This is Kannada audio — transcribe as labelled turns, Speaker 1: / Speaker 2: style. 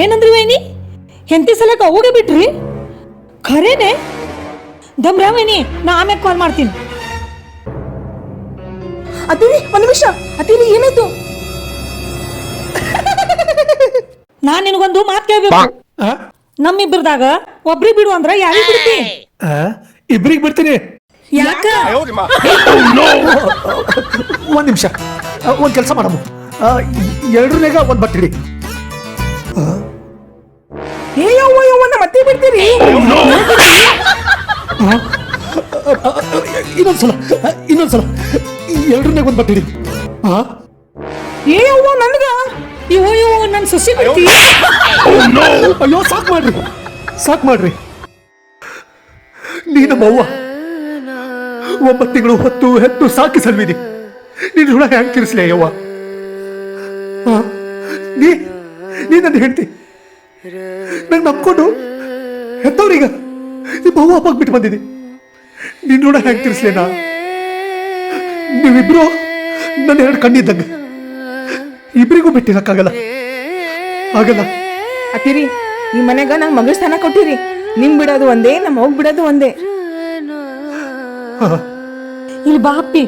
Speaker 1: ಏನಂದ್ರಿ ವೈನಿ? ಎಂತ ಸಲಕ ಹೋಗಿ ಬಿಟ್ರಿ? ಖರೇನೆ? ದಮ್ರ ವೈನಿ ನಾ ಆಮೇಲೆ ಕಾಲ್ ಮಾಡ್ತೀನಿ.
Speaker 2: ಅತ್ತಿರಿ ಒಂದ್ ನಿಮಿಷ. ಅತ್ತಿರಿ ಏನಾಯ್ತು?
Speaker 1: ನಾ ನಿನಗೊಂದು ಮಾತು ಕೇಳ್ಬೇಕು.
Speaker 3: ಆ?
Speaker 1: ನಮ್ಮಿಬ್ಬರದಾಗ ಒಬ್ರಿ ಬಿಡು ಅಂದ್ರ ಯಾರಿಗೆ ಬಿಡ್ತಿ?
Speaker 3: ಆ? ಇಬ್ರಿಗೆ ಬಿಡ್ತೀನಿ.
Speaker 1: ಯಾಕ?
Speaker 3: ಒಂದ್ ನಿಮಿಷ. ಒಂದ್ ಕೆಲಸ ಮಾಡಮ್ಮ ಎರಡನೇಗ ಒಂದ್ ಬಟ್ಟಿಡಿ
Speaker 2: ಏ ಯವ್ವ ಯವ್ವ ನಮ್ಮ ಅತ್ತೆ ಬಿಡ್ತೀರಿ
Speaker 3: ಇನ್ನೊಂದ್ಸಲ ಆ, ಇನ್ನೊಂದ್ಸಲ. ಎರಡನೇ ಒಂದು ಬಟ್ಟಿಡಿ. ಹಾ?
Speaker 2: ಏ ಯವ್ವ ನನ್ಗ?
Speaker 1: ಇವು ಇವು ನನ್ನ ಸಸಿ ಬಿಡ್ತಿ?
Speaker 3: ಅಯ್ಯೋ ಸಾಕ್ ಮಾಡ್ರಿ. ಸಾಕ್ ಮಾಡ್ರಿ. ನೀ ನಮ್ಮವ್ವ ಒಂಬತ್ತು ತಿಂಗಳು ಹೊತ್ತು ಹೆತ್ತು ಸಾಕಿ ಸಲ್ವಿದಿ. ನೀನು ಋಣ ಹ್ಯಾಂಗ್ ತೀರಿಸ್ಲಿ ಅಯ್ಯವ್ವ ನೀ ನೀ ಹೇಳ್ತಿ ನಂಗೆ ನಂಬ್ಕೊಂಡು ಹೆತ್ತವ್ರೀಗ ನಿಮ್ಮ ಅವ್ವ ಅಪ್ಪ ಬಿಟ್ಟು ಬಂದಿದ್ದಿ ನೀನು ನೋಡ ಹ್ಯಾಂಗ್ ತೀರಿಸ್ಲಿ ನಾ? ನೀವಿಬ್ರು ನನ್ನ ಎರಡು ಕಣ್ಣಿದ್ದಂಗೆ. ಇಬ್ರಿಗೂ ಬಿಟ್ಟಿರಕ್ಕಾಗಲ್ಲ. ಆಗಲ್ಲ.
Speaker 2: ಅತ್ತಿರಿ ಈ ಮನೆಗ ನಂಗೆ ಮಗಳ ಸ್ಥಾನ ಕೊಟ್ಟಿರಿ. ನಿಮ್ ಬಿಡೋದು ಒಂದೇ ನಮ್ಮ ಹೋಗ್ ಬಿಡೋದು ಒಂದೇ.
Speaker 1: ಇಲ್ಲಿ ಬಾ ಅಪ್ಪಿ.